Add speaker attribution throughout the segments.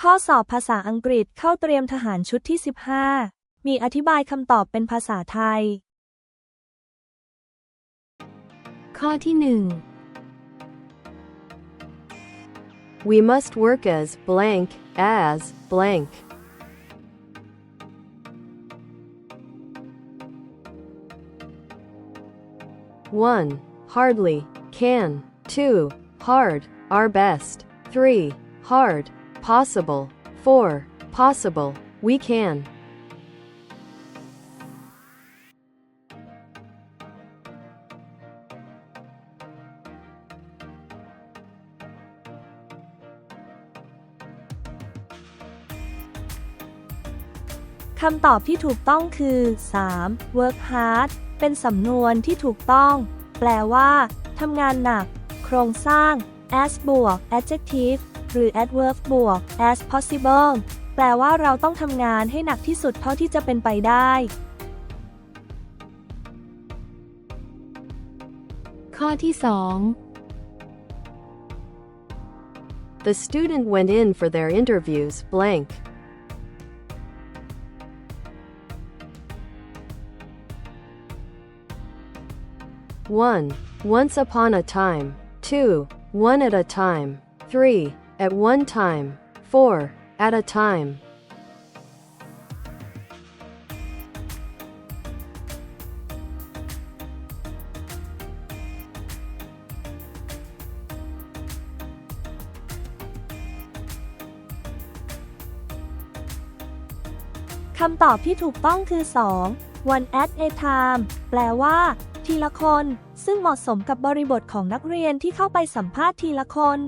Speaker 1: ข้อสอบภาษาอังกฤษเข้าเตรียมทหารชุดที่ 15 มีอธิบายคำตอบเป็นภาษาไทย
Speaker 2: ข้อที่หนึ่ง
Speaker 3: We must work as blank as blank. One, hardly, can, two, hard, our best, three, hard, possible, four, possible, we can.
Speaker 1: คำตอบที่ถูกต้องคือ 3. work hard เป็นสำนวนที่ถูกต้อง แปลว่าทำงานหนัก โครงสร้าง as บวก adjective หรือ adverb บวก as possible แปลว่าเราต้องทำงานให้หนักที่สุดเท่าที่จะเป็นไปได้
Speaker 2: ข้อที่สอง
Speaker 3: The student went in for their interviews blank. One, once upon a time. Two, one at a time. Three, At one time. Four, at a time.
Speaker 1: คำตอบที่ถูกต้องคือ 2. one at a time แปลว่า ทีละคน ซึ่งเหมาะสมกับบริบทของนักเรียนที่เข้าไปสัมภาษณ์ทีละคน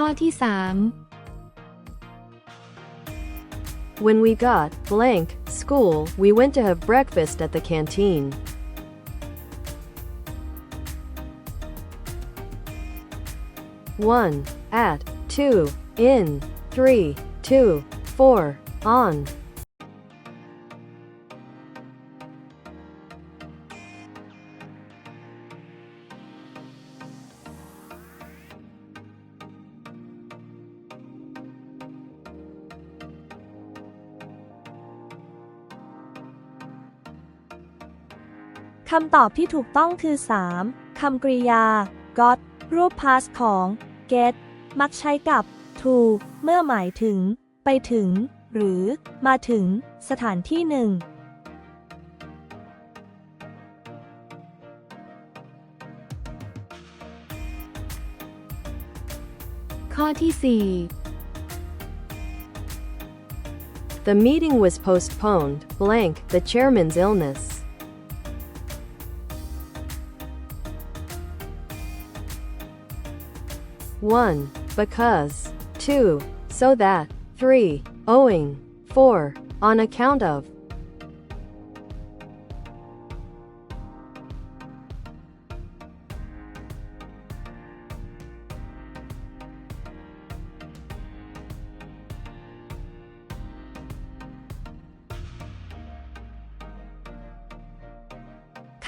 Speaker 2: ข้อที่สาม
Speaker 3: When we got blank school, we went to have breakfast at the canteen. One, at, two, in, three, two, four, on.
Speaker 1: คำตอบที่ถูกต้องคือ 3. คำกริยา got รูป past ของ get มักใช้กับ to เมื่อหมายถึง ไปถึง หรือ มาถึง สถานที่หนึ่ง
Speaker 2: ข้อที่สี่
Speaker 3: The meeting was postponed, blank, the chairman's illness. One, because. Two, so that. Three, owing. Four, on account of.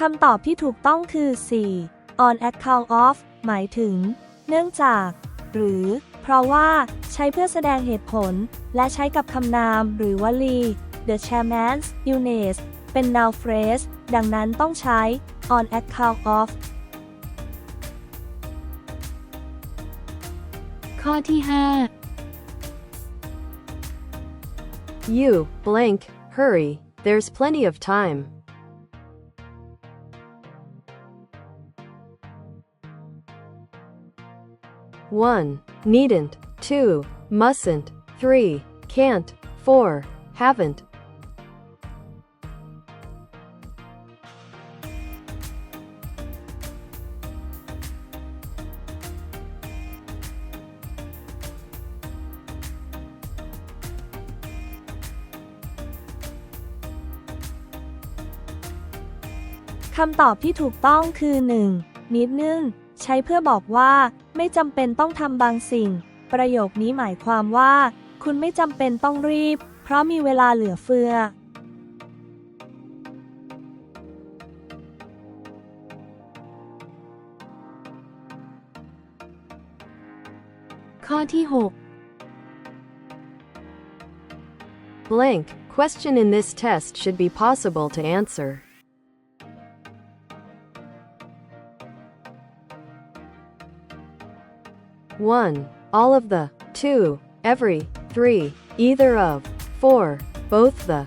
Speaker 1: คำตอบที่ถูกต้องคือ 4. on account of หมายถึง เนื่องจาก หรือ เพราะว่า ใช้เพื่อแสดงเหตุผล และใช้กับคำนามหรือวลี the chairman's illness เป็น noun phrase ดังนั้นต้องใช้ on account of
Speaker 2: ข้อที่ห้า
Speaker 3: You, blank, hurry, there's plenty of time. 1. Needn't 2. Mustn't 3. Can't 4. Haven't
Speaker 1: คำตอบที่ถูกต้องคือ 1. นิดนึง ใช้เพื่อบอกว่า ไม่จำเป็นต้องทำบางสิ่ง ประโยคนี้หมายความว่า คุณไม่จำเป็นต้องรีบ เพราะมีเวลาเหลือเฟือ ข้อ
Speaker 2: ที่ 6
Speaker 3: Blank question in this test should be possible to answer One. All of the. Two. Every. Three. Either of. Four. Both the.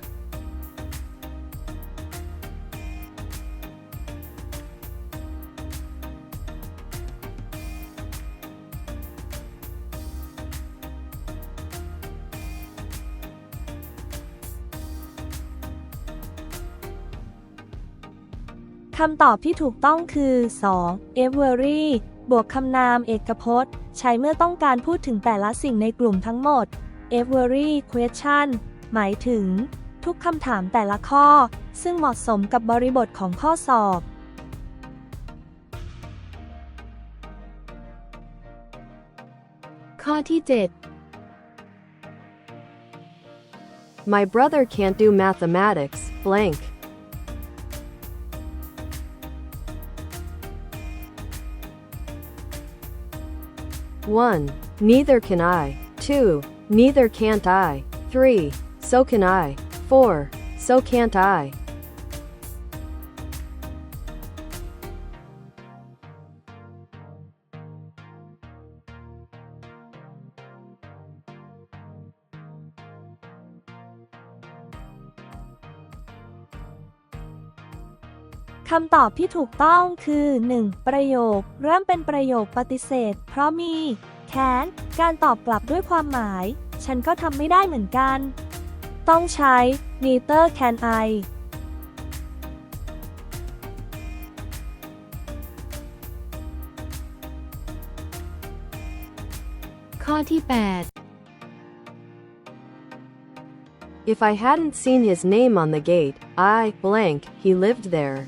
Speaker 1: คำตอบที่ถูกต้องคือ 2. every บวกคำนามเอกพจน์ ใช้เมื่อต้องการพูดถึงแต่ละสิ่งในกลุ่มทั้งหมด every question หมายถึง ทุกคำถามแต่ละข้อ ซึ่งเหมาะสมกับบริบทของข้อสอบ
Speaker 2: ข้อที่
Speaker 3: My brother can't do mathematics. Blank. One. Neither can I. Two. Neither can't I. Three. So can I. Four. So can't I.
Speaker 1: คำตอบที่ถูกต้องคือ 1. ประโยค เริ่มเป็นประโยคปฏิเสธ เพราะมี can การตอบกลับด้วยความหมาย ฉันก็ทำไม่ได้เหมือนกัน ต้องใช้ neither can I
Speaker 2: 8ข้อที่
Speaker 3: If I hadn't seen his name on the gate, I blank, he lived there.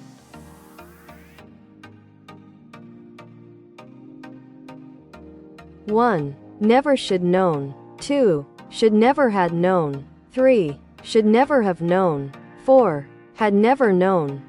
Speaker 3: One. Never should known. Two. Should never had known. Three. Should never have known. Four. Had never known.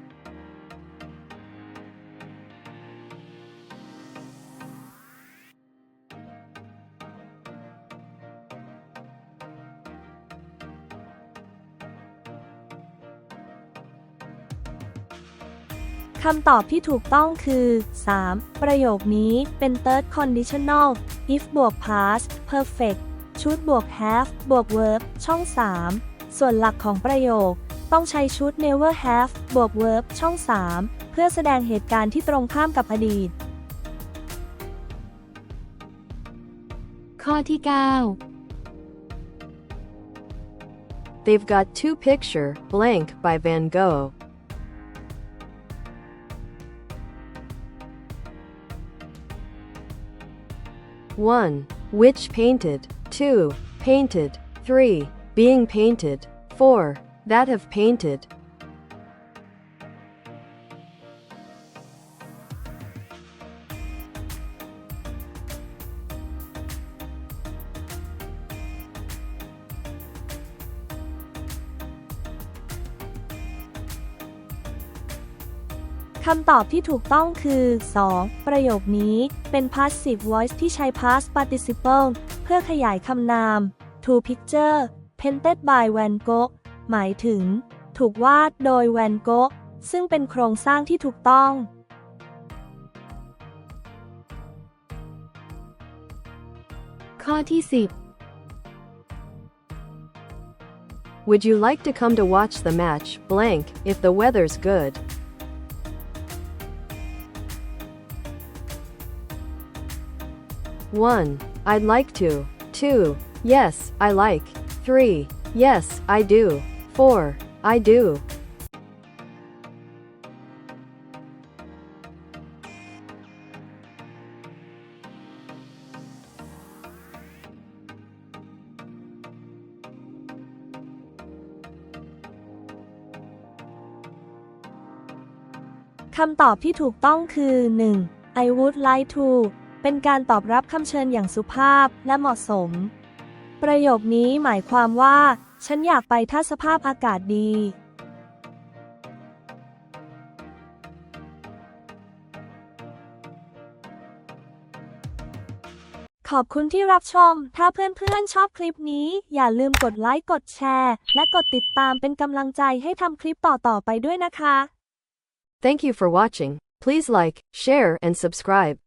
Speaker 1: คำตอบที่ถูกต้องคือ 3. ประโยคนี้เป็น third conditional if บวก past perfect should บวก have บวก verb ช่อง 3 ส่วนหลักของประโยค ต้องใช้ชุด never have บวก verb ช่อง 3 เพื่อแสดงเหตุการณ์ที่ตรงข้ามกับอดีต
Speaker 2: ข้อที่ 9
Speaker 3: They've got two picture blank by Van Gogh. One. Which painted. Two. Painted. Three. Being painted. Four. That have painted.
Speaker 1: คำตอบที่ถูกต้องคือ 2. ประโยคนี้เป็น passive voice ที่ใช้ past participle เพื่อขยายคำนาม to picture painted by Van Gogh หมายถึง ถูกวาดโดย Van Gogh ซึ่งเป็นโครงสร้างที่ถูกต้อง
Speaker 2: ข้อที่
Speaker 3: Would you like to come to watch the match blank if the weather's good? One. I'd like to. Two. Yes, I like. Three. Yes, I do. Four. I do.
Speaker 1: คำตอบที่ถูกต้องคือ 1. I would like to เป็นการตอบรับคำเชิญอย่างสุภาพและเหมาะสม ประโยคนี้หมายความว่า ฉันอยากไปถ้าสภาพอากาศดี ขอบคุณที่รับชม ถ้าเพื่อนๆชอบคลิปนี้ อย่าลืมกดไลค์ กดแชร์ และกดติดตามเป็นกำลังใจให้ทำคลิปต่อๆไปด้วยนะคะ
Speaker 3: Thank you for watching. Please like, share, and subscribe.